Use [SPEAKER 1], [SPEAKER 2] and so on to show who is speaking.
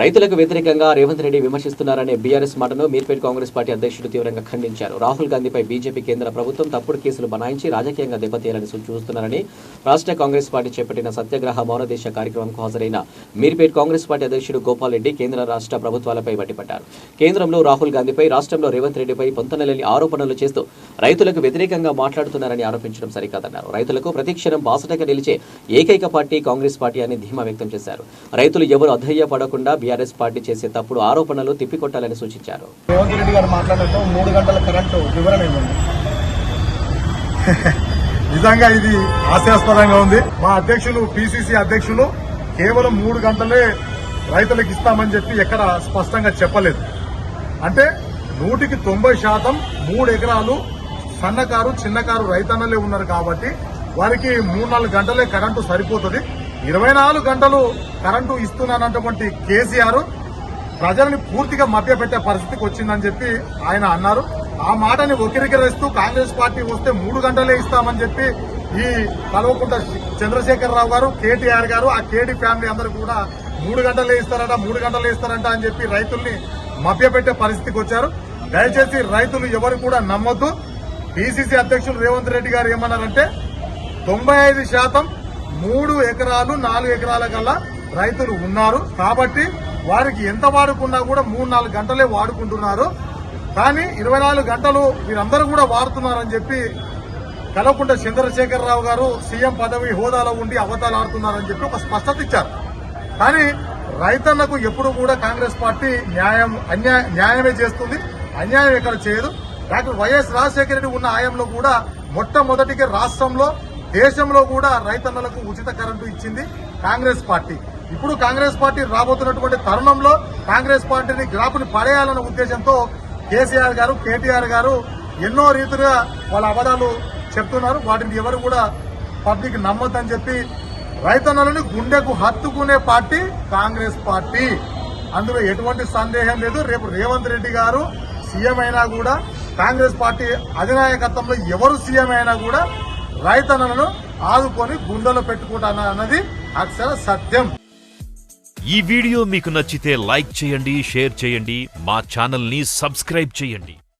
[SPEAKER 1] రైతులకు వ్యతిరేకంగా రేవంత్ రెడ్డి విమర్శిస్తున్నారనే బీఆర్ఎస్ మాటను మీర్పేట్ కాంగ్రెస్ పార్టీ అధ్యక్షుడు తీవ్రంగా ఖండించారు. రాహుల్ గాంధీపై బీజేపీ కేంద్ర ప్రభుత్వం తప్పుడు కేసులు బనాయించి రాజకీయంగా దెబ్బతీయాలని చూస్తున్నారని రాష్ట్ర కాంగ్రెస్ పార్టీ చేపట్టిన సత్యాగ్రహ మౌనదేశ కార్యక్రమంకు హాజరైన మీర్పేట్ కాంగ్రెస్ పార్టీ అధ్యక్షుడు గోపాల్ రెడ్డి కేంద్ర రాష్ట్ర ప్రభుత్వాలపై మండిపడ్డారు కేంద్రంలో రాహుల్ గాంధీపై రాష్ట్రంలో రేవంత్ రెడ్డిపై పొంతనలేని ఆరోపణలు చేస్తూ రైతులకు వ్యతిరేకంగా మాట్లాడుతున్నారని ఆరోపించడం సరికాదన్నారు. రైతులకు ప్రతిక్షణం బాసటగా నిలిచే ఏకైక పార్టీ కాంగ్రెస్ పార్టీ అని ధీమా వ్యక్తం చేశారు. రైతులు ఎవరు అధైర్యపడకుండా బీఆర్ఎస్ పార్టీ చేసే తప్పుడు ఆరోపణలు తిప్పికొట్టాలని సూచించారు.
[SPEAKER 2] రేవంత్ రెడ్డి గారు మాట్లాడినట్టు మూడు గంటల కరెంటు వివరణ ఇవ్వండి.
[SPEAKER 3] నిజంగా ఇది హాస్యాస్పదంగా ఉంది. మా అధ్యక్షులు పిసిసి అధ్యక్షులు కేవలం మూడు గంటలే రైతులకు ఇస్తామని చెప్పి ఎక్కడ స్పష్టంగా చెప్పలేదు. అంటే నూటికి తొంభై శాతం మూడు ఎకరాలు సన్నకారు చిన్నకారు రైతన్నలే ఉన్నారు కాబట్టి వారికి మూడు నాలుగు గంటలే కరెంటు సరిపోతుంది. ఇరవై నాలుగు గంటలు కరెంటు ఇస్తున్నానటువంటి కేసీఆర్ ప్రజల్ని పూర్తిగా మభ్యపెట్టే పరిస్థితికి వచ్చిందని చెప్పి ఆయన అన్నారు. ఆ మాటని ఒకరికరిస్తూ కాంగ్రెస్ పార్టీ వస్తే మూడు గంటలే ఇస్తామని చెప్పి ఈ కల్వకుంట చంద్రశేఖరరావు గారు కేటీఆర్ గారు ఆ కేటీ ఫ్యామిలీ అందరూ కూడా మూడు గంటలే ఇస్తారట మూడు గంటలే ఇస్తారంట అని చెప్పి రైతుల్ని మభ్యపెట్టే పరిస్థితికి వచ్చారు. దయచేసి రైతులు ఎవరు కూడా నమ్మొద్దు. పిసిసి అధ్యక్షులు రేవంత్ రెడ్డి గారు ఏమన్నారంటే తొంభై ఐదు శాతం మూడు ఎకరాలు నాలుగు ఎకరాల కల్లా రైతులు ఉన్నారు. కాబట్టి వారికి ఎంత వాడుకున్నా కూడా మూడు నాలుగు గంటలే వాడుకుంటున్నారు. కానీ ఇరవై నాలుగు గంటలు వీరందరూ కూడా వాడుతున్నారని చెప్పి కలవకుంట చంద్రశేఖరరావు గారు సీఎం పదవి హోదాలో ఉండి అవతాలు ఆడుతున్నారని చెప్పి ఒక స్పష్టత ఇచ్చారు. కానీ రైతన్నకు ఎప్పుడు కూడా కాంగ్రెస్ పార్టీ న్యాయం అన్యాయ న్యాయమే చేస్తుంది. అన్యాయం ఎక్కడ చేయదు. డాక్టర్ వైఎస్ రాజశేఖర రెడ్డి ఉన్న ఆయంలో కూడా మొట్టమొదటిగా రాష్ట్రంలో దేశంలో కూడా రైతన్నలకు ఉచిత కరెంటు ఇచ్చింది కాంగ్రెస్ పార్టీ. ఇప్పుడు కాంగ్రెస్ పార్టీ రాబోతున్నటువంటి తరుణంలో కాంగ్రెస్ పార్టీని గ్రాఫ్ని పడేయాలన్న ఉద్దేశంతో కేసీఆర్ గారు కేటీఆర్ గారు ఎన్నో రీతిగా వాళ్ళ అవధాలు చెప్తున్నారు. వాటిని ఎవరు కూడా పబ్లిక్ నమ్మొద్దని చెప్పి రైతన్నలను గుండెకు హత్తుకునే పార్టీ కాంగ్రెస్ పార్టీ. అందులో ఎటువంటి సందేహం లేదు. రేపు రేవంత్ రెడ్డి గారు సీఎం అయినా కూడా కాంగ్రెస్ పార్టీ అధినాయకత్వంలో ఎవరు సీఎం అయినా కూడా రైతన్నలను ఆదుకొని గుండెలో పెట్టుకుంటాను అన్నది అక్షర సత్యం.
[SPEAKER 4] ఈ వీడియో మీకు నచ్చితే లైక్ చేయండి షేర్ చేయండి మా ఛానల్ని సబ్స్క్రైబ్ చేయండి.